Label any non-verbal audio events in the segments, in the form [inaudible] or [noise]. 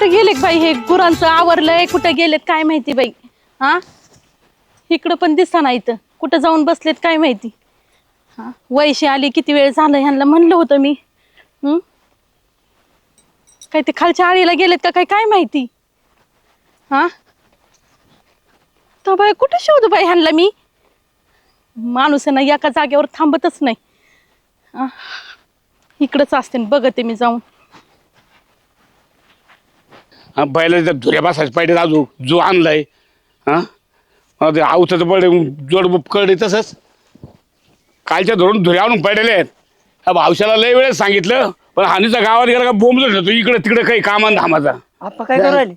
कुठं गेले बाई हे गुरांचं आवरलंय? कुठं गेलेत? काय माहिती बाई? हा? इकडं पण दिसता नाही इथं. कुठं जाऊन बसलेत काय माहिती? हा? वैशी आली किती वेळ झालं ह्यांना म्हणलं होतं मी. हं? काय ते खालच्या आळीला गेलेत का काय? काय माहिती? हा? तर बाई कुठं शोधू बाई ह्यांना मी? माणूस आहे ना एका जागेवर थांबतच नाही. हा? इकडंच असते न बघते मी जाऊन. हा, बैला त्या धुऱ्या बसायचं पाहिजे अजून जो आणलाय हा? ते आवताचं पडले जोड कळले तसंच. कालच्या धरून धुऱ्या आणून पडलेले आहेत. ह्या भावशाला लय वेळेस सांगितलं पण हानीचा गावात गेला का बोंबलं ठेवतो इकडे तिकडे काही कामान धामाचा आप्पा काय करायला?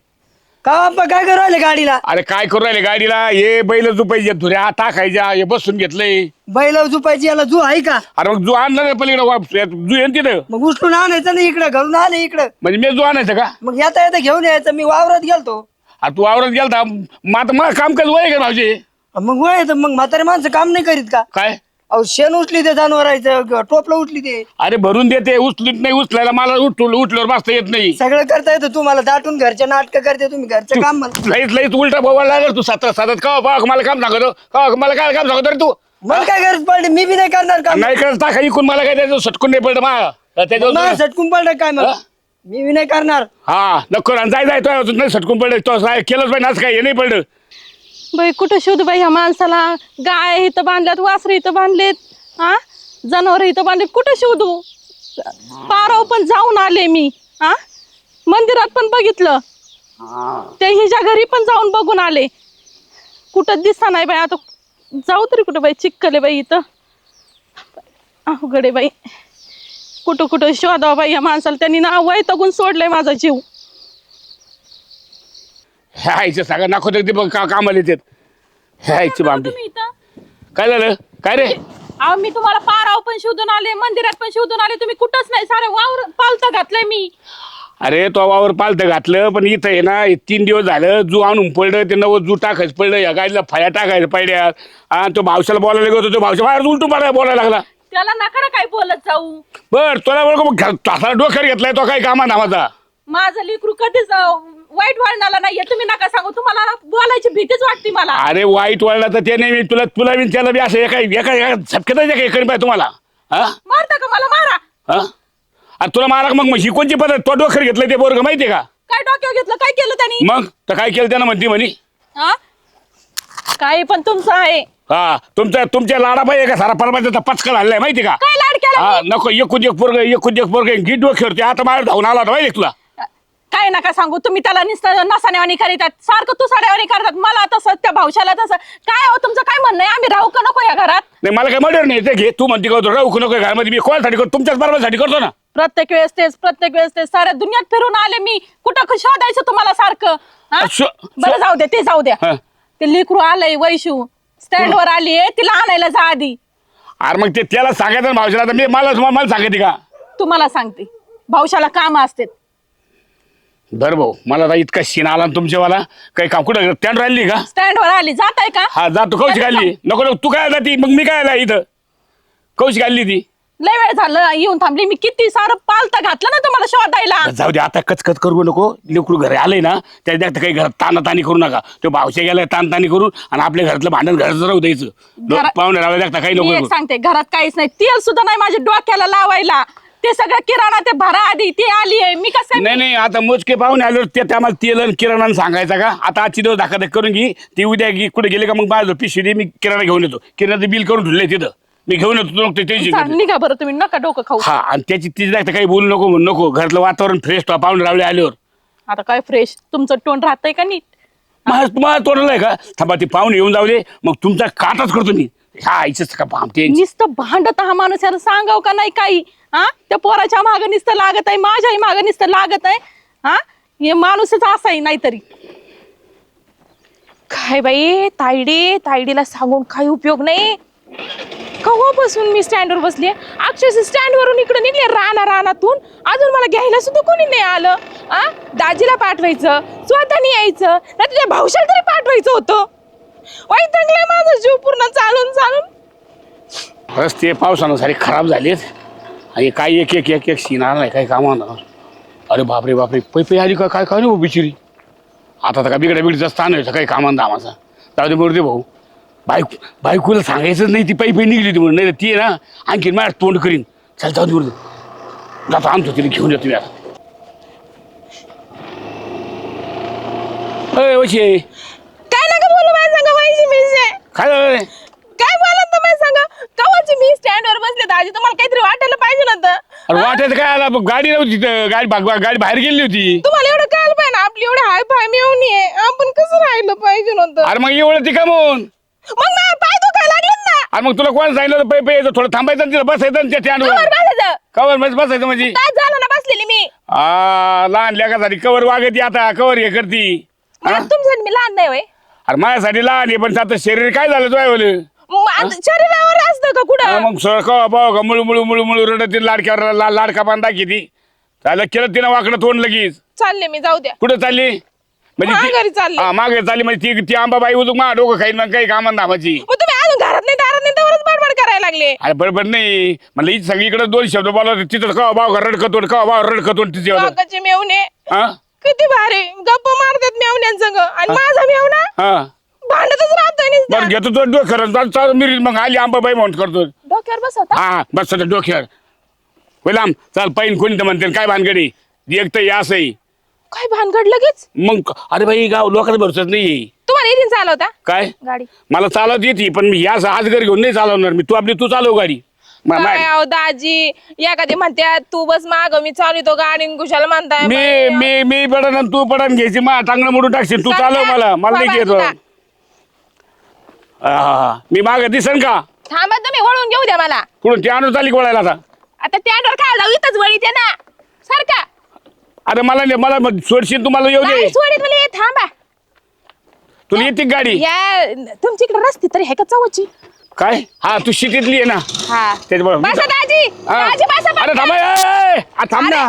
का आप्पा काय करू राहिले गाडीला? अरे काय करू राहिले गाडीला? हे बैल झुपायचे धुऱ्या टाकायच्या हे बसून घेतलंय बैल झुपायची याला जू आहे का? अरे मग जो आणला नाही पलीकडे वाप- जू येईन तिथं. मग उचलून आणायचं ना इकडं घरून आले इकडं. म्हणजे मी जो आणायचं का? मग येता येता घेऊन यायचं मी वावरात गेलतो. अरे तू आवरत गेलता मग आता मला काम कसं वय का भाऊजी? मग वय मग म्हातारे माणसं काम नाही करीत का? काय? अहो शेण उचली ते जनावरायचं टोपलं उचली ते. अरे भरून देते उचलीत नाही उचलायला मला उठलो उठल्यावर बसता येत नाही. सगळं करता येतं तुम्हाला दाटून घरच्या नाटक करते तुम्ही घरचं काम मला लईत लईत उलटा बोवायला लागल तू सतत सतत का बा मला काम सांगतो का मला काय काम सांगतो रे तू? मला काय गरज पडली? मी बी नाही करणार काम. नाही करत टाका इकून मला काय त्याचं सटकून नाही पडलं मा मला त्याच्यावर सटकून पडलं काय हा? मी बी नाही करणार. हा नको आणि जाय जाय तो नाही सटकून पडलं तो केलंच पाहिजे असं काय हे नाही पडलं. बाई कुठं शोधू बाई ह्या माणसाला? गाय इथं बांधल्यात वासरे इथं बांधलेत हा? जनावर इथं बांधलेत कुठं शोधू? पाराव पण जाऊन आले मी हा? मंदिरात पण बघितलं. ते हिच्या घरी पण जाऊन बघून आले. कुठं दिसता नाही बाई आता जाऊ तरी कुठं बाई चिक्कले बाई इथं. अवघड बाई. कुठं कुठं शोधावं बाई या माणसाला त्यांनी ना वैतगून सोडलंय माझा जीव. ह्या आईचं सांगा नको ते बघ का कामाला येतात. ह्या आईची बामटी तुम्ही इथं? काय झालं? काय रे? अहो मी तुम्हाला पाराव पण शोधून आले मंदिरात पण शोधून आले तुम्ही कुठंच नाही. सारे वावर पालत घातलंय मी. अरे तो वावर पालतं घातलं पण इथं आहे ना हे तीन दिवस झालं जू आणून पडलं ते नवं जू टाकायचं पडलं या गाडीला फळ्या टाकायचं पडल्या. आणि तो भावशाला बोलायला गेलो तो भावशा बाहेर उलटून पडायला बोलायला लागला. त्याला नका ना काय बोलत जाऊ? बर तुला बरं मग तासाला डोक्यावर घेतलाय तो काही कामा नामाचा माझं लेकरू कधीच अं, वाईट वळणाला नाहीये तुम्ही नका सांगू. तुम्हाला ना बोलायची भीतीच वाटते मला. अरे वाईट वळला तर ते नाही तुला तुला बी त्याला बी असं एका एका एका झपक्यात पाहिजे तुम्हाला. हा? मारता का मला? मारा. हा? अरे तुला मारा मग? मग ही कोणची पद्धत? तो डोक्यावर घेतलंय ते बोरग माहितीये का? काय डोक्यावर घेतलं? काय केलं त्यांनी? मग? तर काय केलं त्यानं म्हणती म्हणे? हा? काही पण तुमचं आहे. हा तुमच्या तुमच्या लाडाबाई आहे का? सारा परमाचा पचका आहे माहिती का? काय लाड केला हा नको एकूण एक पोरग एकूण एक पोरग गी डोक्यावरती आता बाहेर धावून आला होता माहिती तुला? काय नका सांगू तुम्ही त्याला नुसतं नसानेवाणी करीतात. सारखं तू साड्यावानी करतात. मला तसं त्या भावशाला तसं. काय हो तुमचं काय म्हणणं आहे? आम्ही राहू का नको या घरात. नाही मला काय मर्डर नाही. ते घे तू म्हणते का राहू नको घरामध्ये. मी कोणासाठी करतो? तुमच्याच बरोबरसाठी करतो ना. प्रत्येक वेळेस तेच प्रत्येक वेळेस तेच. साऱ्या दुनियात फिरून आले मी. कुठं शोधायचं तुम्हाला सारखं? हा? शो- बरं शो- जाऊ द्या ते जाऊ द्या. हा. ते लेकरू आलंय वैशू. स्टँड वर आली आहे तिला आणायला जा आधी. अरे मग ते त्याला सांगायचं ना भावशाला तर मी मला मला सांगायची का? तुम्हाला सांगते. भावशाला काम असते धर भाऊ मला आता इतका शिन आला ना तुमच्यावाला. काही काम कुठं त्यानं राहिली का? स्टँड वर आली. जात आहे का? हा जा तू कौशी घालली नको नको. तू काय आला ती? मग मी काय आला इथं? कौशी घालली ती. लय वेळ झालं येऊन थांबली. मी किती सारं पालता घातलं ना तुम्हाला शोधायला जाऊ दे. आता कचकच करू नको. लेकरू घरी आलंय ना त्या काही घरात तानातानी करू नका. तो भावशे गेलाय तानतानी करू आणि आपल्या घरातलं भांडण घरात राहू द्यायचं. घरात- पाहुणे राहावे लागता काही मी एक नको सांगते घरात काहीच नाही. तेल सुद्धा नाही माझ्या डोक्याला लावायला. ते सगळं किराणा ते भरा आधी ते आली आहे. मी कसं नाही नाही आता मोजके पाहुणे आलो ते त्या मला तेल आणि किराणा सांगायचा का? आता आजची दिवस दाखा करून घे. ती उद्या घे कुठे गेले का मग माझं पिशवी दे मी किराणा घेऊन येतो. किराणाचं बिल करून ठेवलंय तिथं. मी घेऊन येतो तू नको ते टेन्शन सांग, घेऊ. निघा बरं तुम्ही नका डोकं खाऊ. हा आणि त्याची तिची दाखता काही बोलू नको म्हणू नको. घरातलं वातावरण फ्रेश पाहुणे रावले आल्यावर. आता काय फ्रेश तुमचं तोंड राहतंय का नीट? मला तुम्हाला तोडलं आहे का? थांबा ते पाहुणे येऊन जाऊ दे मग तुमचा काटाच करतो मी. ह्या आईच का नुसतं भांडत हा माणूस याला सांगाव का नाही काही? हा? त्या पोराच्या मागं नुसतं लागत आहे माझ्याही मागं नुसतं लागत आहे. हा? हे माणूसच असा आहे नाहीतरी. काय बाई तायडी तायडीला सांगून काही उपयोग नाही. कव्हापासून मी स्टँडवर बसली अक्षरशः स्टँडवरून इकडे निघले राणा रानातून. अजून मला घ्यायला सुद्धा कोणी नाही आलं. आ दाजीला पाठवायचं स्वतःनी यायचं नाही तुझ्या भाऊशाला तरी पाठवायचं होतं. वैतंगले माझा जीव पूर्ण चालून चालून. रस्ते पावसानं सारे खराब झालेत. आणि काय एक एक एक एक सीन आला काही कामा अरे बापरे बापरे. पै पै आली का काय काय नाही बिचिरी? आता तर का बिगड्या बिगडीचा स्थान आहे काही कामान दामाचा. जाऊ दे दे भाऊ. बायको बायकोला सांगायचंच नाही ती पै पै निघली होती म्हणून. नाही तर ती आहे ना आणखी माझ्या तोंड करीन. चल जाऊ दे दे. जातो आणतो तिला घेऊन येतो मी आता. अय काय नका बोलू माझ्या सांगा माझी मीच काय झालं रे? सांगा कवाची मी स्टँडवर बसले दाजी तुम्हाला काहीतरी वाटायला पाहिजे ना अरे वाटायचं काय आला? गाडी नव्हती तिथं. गाडी भाग गाडी बाहेर गेली होती. तुम्हाला एवढं कळलं पाहिजे ना? आपली एवढं हाय फाय मिळवणी आहे. आपण कसं राहिलं पाहिजे नव्हतं अरे मग एवढं ती का म्हणून? मग माझे पाय दुखायला लागले ना. अरे मग तुला कोण सांगितलं होतं? पै पै यायचं थोडं थांबायचं आणि तिथं बसायचं आणि त्या कवर स्टँडवर बसायचं. कवर मध्ये बसायचं म्हणजे? तास झाला ना बसलेली मी? आ लहान लेखासाठी कवर वागती आता. कवर हे करती? मग तुमच्यासाठी मी लहान नाही होय. अरे माझ्यासाठी लहान आहे पण आता शरीर काय झालं तुझ्या मग शरीरावर असतं का कुठं? मग सर का भाऊ का? मुळू मुळू मुळू मुळू रडत लाडक्यावर ला- लाडका बांधा किती त्याला केलं तिनं वाकडं तोंड लगेच. चालले मी जाऊ द्या. कुठं चालली? ती- माघारी चालली. हा मागे चालली. म्हणजे ती ती आंबाबाई उदूक मा डोकं खाईन मग काही कामान धामाची मग तुम्ही अजून घरात नाही दारात नाही बडबड करायला लागले. अरे बरोबर नाही. म्हणलं ही सगळीकडे दोन शब्द बोला तिथं कवा भाव रडकतोड कवा भाव रडकतोड तिथे काकाचे मेवणे. हा? किती भारी. गप्प मारतात मेवण्यांसंग. आणि माझा मेवणा? हा. बरं घेतो तो डोक्यावर चाल मिरील मग आली आंबाबाई म्हणून करतो. डोक्यावर बसवता हा बस डोक्यावर. बोलाम चाल पाहिन कोणी तर म्हणते काय भानगडी? एक तर या असंही काय भानगड लगेच? मग अरे भाई गाव लोकांना भरोसाच नाही तुम्हाला इथे चालवता? काय? गाडी. मला चालवत येते पण मी या आज घर घेऊन नाही चालवणार. मी तू आपली तू चालव गाडी. मा- मा- काय अहो दाजी? एखादी म्हणत्यात तू बस माग मी चालवतो गाडी आणि कुशाला म्हणताय. मी. मी मी पडन आणि तू पडन घ्यायची मा टांगणं मोडून टाकशील तू चालव. मला. मला नाही घेतो. हा, मी माग दिसन का? थांबा तुम्ही वळून घेऊ द्या मला. कुठून ते आणून चाली गोळायला आता? आता त्यावर काय जाऊ इथंच वळीते ना. सारखा अरे मला नाही मला सोडशील तुम्हाला येऊ दे. नाही सोडीत मला हे थांबा. तुला येते का गाडी? या तुमची इकडे रस्ती तरी आहे का चवची काय? हा तू शिटीतली आहे ना. हा. त्याच्यामुळे बसा दाजी. हा. दाजी बसा अरे. थांब ए, ए, आ, थांब ना.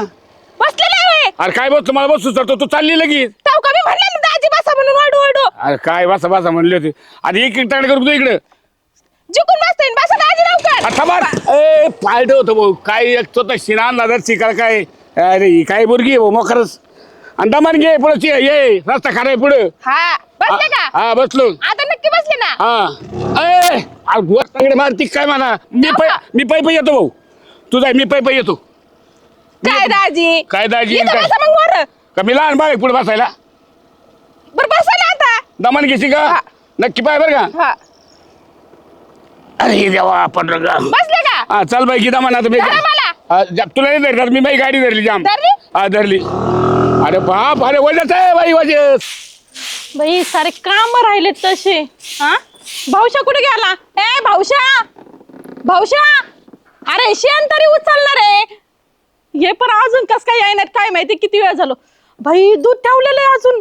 बसलेला अरे काय बस तुम्हाला बसू सरतो तू चालली लगेच ताऊ का मी म्हणले ना दाजी बसा म्हणून वाढू वाढू अरे काय बसा बसा म्हणले होते. आणि एक एक टाकडे करू तू इकडे. जिकून मस्त येईन बसा दाजी लवकर. ए होतं भाऊ. काय एक तो शिनान दादर शिकाल काय. अरे ही काय मुलगी आहे भाऊ मग खरंच आणि दमान घे पुढे ये रस्ता खरा पुढे. हा बसले का? हा बसलो. आता नक्की बसले ना? हा. ए तांगडे मारती काय म्हणा? मी पै मी पै पै येतो भाऊ. तू जाय मी पै पै येतो. काय दाजी? काय दाजी? इथं काय? बसा मग वर. का मी लहान बाग पुढे बसायला? बर बसा ना दमान घेशी का? हा. नक्की पाय बरं का? हा. अरे देवा आपण बसले का? हा चल बाई गीता म्हणा तुम्ही धरा मला. तुला नाही धरणार मी माझी गाडी धरली जाम. धरली? हा धरली. अरे बाप अरे वजत आहे बाई वजत बाई सारे काम राहिले तसे. हा? भाऊशा कुठे गेला? ए भाऊशा! भाऊशा! अरे शेण तरी उचलणार आहे. हे पण अजून कस काय येणार काय माहिती किती वेळ झालो. भाई दूध ठेवलेलं आहे अजून.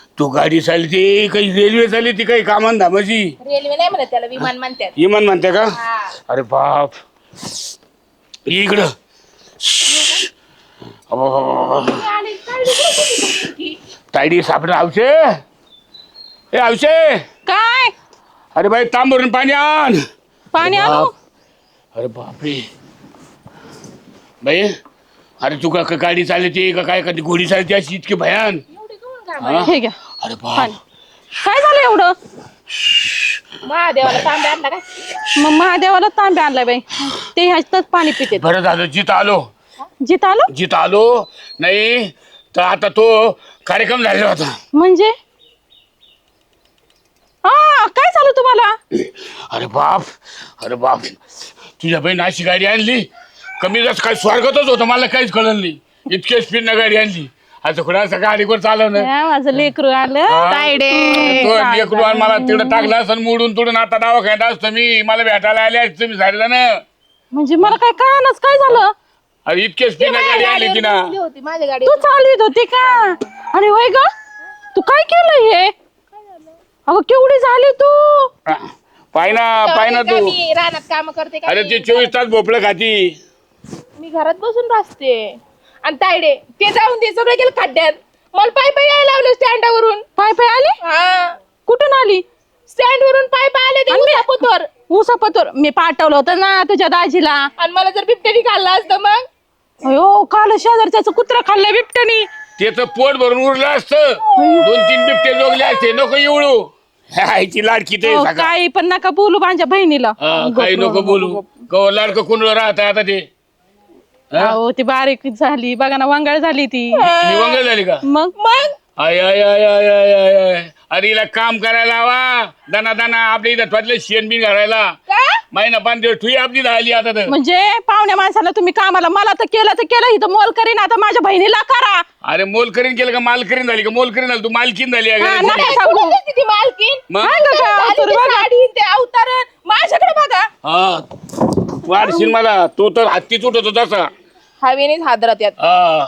तू गाडी चालती काही रेल्वे चालली ती काही कामान धामाची? रेल्वे नाही म्हणत त्याला विमान म्हणतात. इमान म्हणते का? हा. अरे बाप. इकडं? तायडी सापडा आवशे. ए आवशे. काय? अरे भाई तांब भरून पाणी आण. पाणी आणू? बाप. अरे बापरे. बाई अरे तू का गाडी चालते का काय कधी घोडी चालते अशी इतकी भयान? हा? घ्या. अरे पाणी. काय झालं एवढं? महादेवाला तांबे आणला काय? मग महादेवाला तांबे आणलाय बाई. ते ह्याच्यातच पाणी पिते बरं झालं जिथं आलो. जिथं आलो? जिथं आलो नाही तर आता तो कार्यक्रम झालेला होता. म्हणजे? हा काय झालं तुम्हाला? अरे बाप अरे बाप. तुझ्या बहीण अशी गाडी आणली. कमी जास्त काय स्वागतच होतं मला काहीच कळलं नाही. इतके स्पीडनं गाडी आणली. आता कुठं असं गाडीवर चालवणं या, माझं लेकरू आलं. हा? तायडे तो लेकरू आणि मला तिकडं टाकलं असं मोडून तोडून आता दवाखान्यात असतो मी. मला भेटायला आले असते तुम्ही झाले ना म्हणजे मला काय कळानच काय झालं? अरे इतके स्पीड गाडी आली ती ना? बसली होती माझ्या गाडी तू चालवीत होती का? आणि होय ग तू काय केलं हे? अगं केवढी झाली तू? हा. पाय ना पाय ना तू. मी रानात काम करते का अरे मी? ते चोवीस तास भोपळं खाती. मी घरात बसून बसते. आणि तायडे ते जाऊन ते सगळे गेलं खड्ड्यात. मला पाय पाय यायला लावलं स्टँडावरून पाय पाय आली? हा. कुठून आली? स्टँड वरून पाय पाय आले ते उसापतोर ऊसापतोर मी पाठवलं होतं ना तुझ्या दाजीला. आणि मला जर बिबट्याने खाल्ला असतं मग? अयो काल शेजारच्याच कुत्रा खाल्लं बिबट्यानी. त्याचं पोट भरून उरलं असतं. दोन तीन बिबटे जोगले असते. नको एवढू आईची लाडकी ते अहो, काही पण नका बोलू माझ्या बहिणीला. हा, काही नको बोलू. कव लाडकं कुणलं राहत आता ते? अहो ती बारीक झाली. बघा ना वांगाळ झाली ती. ही वंगळ झाली का? मग? मग? आय आय आय आय आय आय आय. अरे हिला काम करायला हवा दाना दाना आपल्या इथं twatलं शेण बिन घालायला. का? महिना पाच दिवस ठुई आपली झाली आता तर. म्हणजे पाहुण्या माणसाला तुम्ही कामाला मला तर केलं तर केलं इथं मोल करीन आता माझ्या बहिणीला करा. अरे मोल करीन केलं का? माल करीन झाली का? मोल करीन झाली. तू मालकीन झाली आहे हा, कुठे ती मालकीन? मग? ती साडी, ते अवतारण माझ्याकडे बघा. हा. वाढशील मला. तो तर हत्तीच उठत होता तसा हवेनेच हादरत यात. हा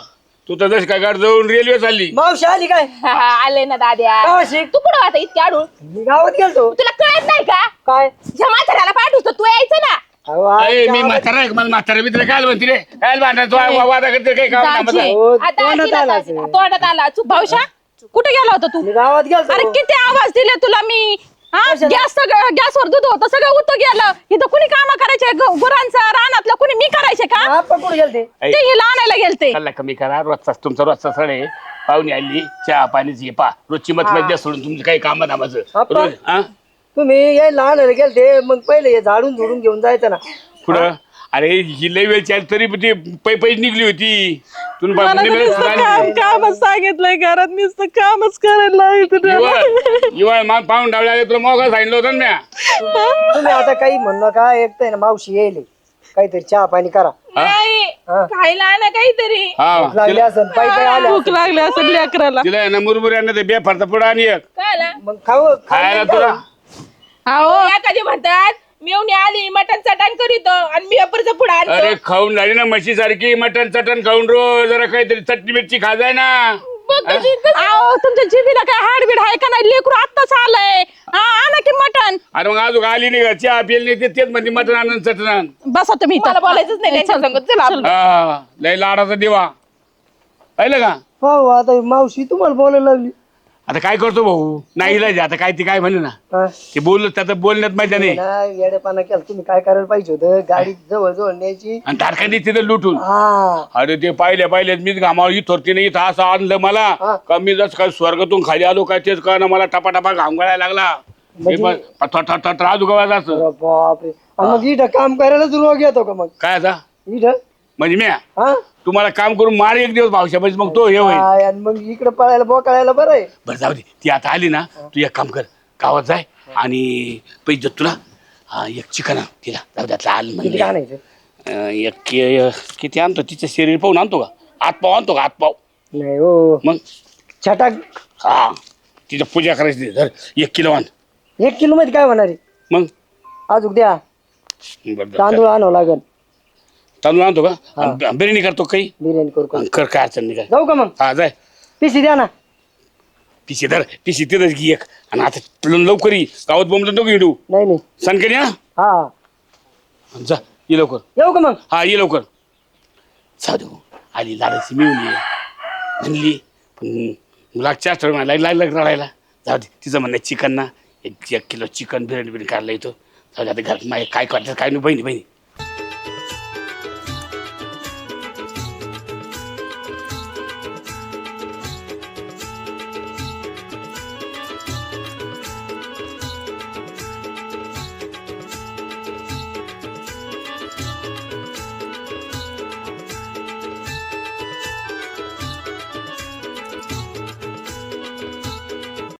तू तर जशी काय गाड जाऊन रेल्वे चालली. मावशी आली काय? [laughs] आले ना दाद्या. मावशी. तू कुठं आता इतकी आडूळ मी गावात गेलतो. तुला कळत नाही का? काय? ह्या म्हाताऱ्याला पाठवतो तू यायचं ना. अहो, आज अरे मी गावात- म्हातारा आहे? मला म्हातारा मित्र काय म्हणते रे? काय भांडण? तू वा- वादा करते काही काम दाजी. कामाचं? हो, आता तोंडात आला तोंडात आला. चुक भाऊशा कुठे गेला होता तू? मी गावात गेलतो. अरे किती आवाज दिले तुला मी? गॅस सगळं गॅसवर दूध होतं सगळं उत गेलं. इथं कुणी काम करायचे? ग- गुरांचं रानातलं कुणी मी करायचे का? आपण कुठे गेलते? ते हिला आणायला गेलते. खाल्ला कमी करा. रोजचा तुमचा रोजचा सण आहे. पाहुणे आली चहा पाणीच घे पा. रोजची मत द्या सोडून तुमचं काही काम रोज- हा? तुम्ही यायला आणायला गेलते मग पहिले हे झाडून झुडून घेऊन जायचं ना. पुढं अरे ही लय वेळ चाल तरी पण ती पै पै निघली होती. तुम्ही मला तर नुसतं काम कामच सांगितलंय घरात नुसतं कामच करायला लावित इवाळ मान पाहून डावल्या तुला मोगा सांगितलं होतं ना म्या. तुम्ही आता काही म्हणू नका एक तर आहे ना मावशी येईल. काहीतरी चहा पाणी करा. नाही हा. खायला आणा काहीतरी. हा. लागले तिला- असं पायी पायी आले भूक लागली असं लेकराला. तिला आहे ना मुरमुऱ्यांना ते बे फरता पुढं आणि एक? मग खाऊ खायला तुला. अहो. या कधी म्हणतात मेवणी आली मटण चटण करीतो आणि मी अपरचं पुढे आणतो अरे खाऊन झाली ना म्हशी सारखी मटण चटण खाऊन रोज जरा काहीतरी चटणी मिरची खा जाय ना अहो तुमच्या जिबीला काय हाडबीड आहे का नाही? लेकरू आत्ताच आलंय. हा आणा की मटण. अरे मग अजून आली नाही का? चहा पिल नाही ते तेच म्हणते मटण आणून चटण आण. बसा तुम्ही इथं. मला बोलायचंच नाही त्यांच्या चला. हा लय लाडाचा दिवा. पाहिलं का? हो आता मावशी तुम्हाला बोलायला लागली. आता काय करतो भाऊ? नाही इलाज आहे. आता काय ती काय म्हणे ना? हा. ते बोललं त्याचं बोलण्यात माहिती नाही. येडेपणा केला. तुम्ही काय करायला पाहिजे होतं? गाडी जवळ जवळ न्यायची. आणि तारखांनी तिथे लुटून. हा. अरे ते पाहिले पाहिले मीच घामावर इथं नाही इथं असं आणलं मला. हा. का मी जसं काय स्वर्गातून खाली आलो काय तेच कळणं मला. टपा टपा घाम गळायला लागला म्हणजे- राजू गव्याचा असं अरे बापरे. आणि मग इथं काम करायलाच रोग येतो का मग? काय आता? इथं? म्हणजे मी हा? तुम्हाला काम करून मार एक दिवस भावशा म्हणजे मग तो हे होईल. काय, आणि मग इकडे पळायला बोकाळायला बरं आहे. बरं जाऊ दे. ती आता आली ना तू एक काम कर. गावात जाय आणि पैसे देत तुला. हा, एक चिकन आण तिला. जाऊ द्या आल किती म्हणजे काय आणायचं? अं, एक कि- किती आणतो? तिचं शरीर पाहून आणतो का? हातपाव आणतो का? हातपाव नाही हो. मग? छटाक हा. तिचं पूजा करायची धर एक किलो आण. एक किलो मध्ये काय होणार आहे? मग? अजून द्या. बरं, बरं, तांदूळ आणावं लागेल. तांदूळ आणतो का? आणि बिर्याणी करतो काही? बिर्याणी करू करू. काय अडचण नाही काय. जाऊ का मग? हा जाय. पिशी द्या ना. पिशी धर पिशी तिथंच घे एक. आणि आता ल- लवकर ये. गावात बोंबलं नको हिडू नाही नाही. सनकरी हा. हा जा ये लवकर. येऊ का मग? हा ये लवकर. साधू आली लाडाची मिळून म्हणली पण लागच्या आठवड्यात लाग लागलं रडायला. जाऊ दे तिचं म्हणणं चिकन ना. एक एक किलो चिकन बिर्याणी बिर्याणी करायला येतो. जाऊ दे आता घरात माझ्या काय करतात काय नाही बहिणी बहिणी.